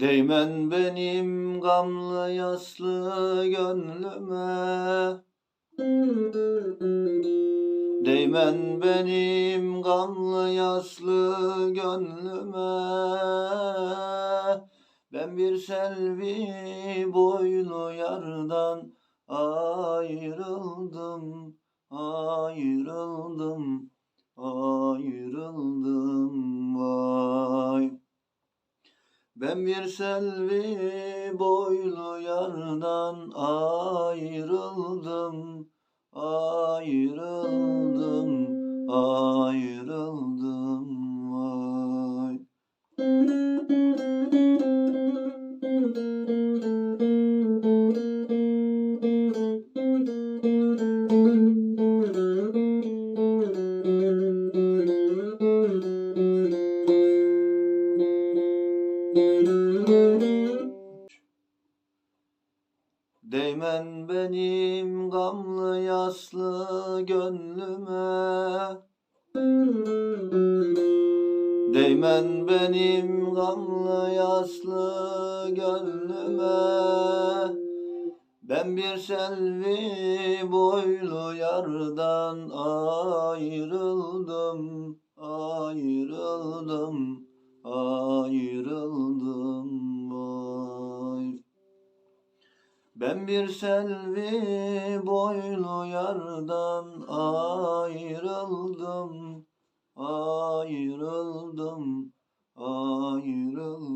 Değmen benim gamlı yaslı gönlüme. Değmen benim gamlı yaslı gönlüme. Ben bir selvi boylu yardan ayrıldım Ayrıldım, ayrıldım ben bir selvi boylu yardan ayrıldım, ayrıldım, ayrıldım Değmen benim gamlı yaslı gönlüme. Değmen benim gamlı yaslı gönlüme. Ben bir selvi boylu yardan ayrıldım Ayrıldım, ben bir selvi boylu yardan ayrıldım, ayrıldım, ayrıldım.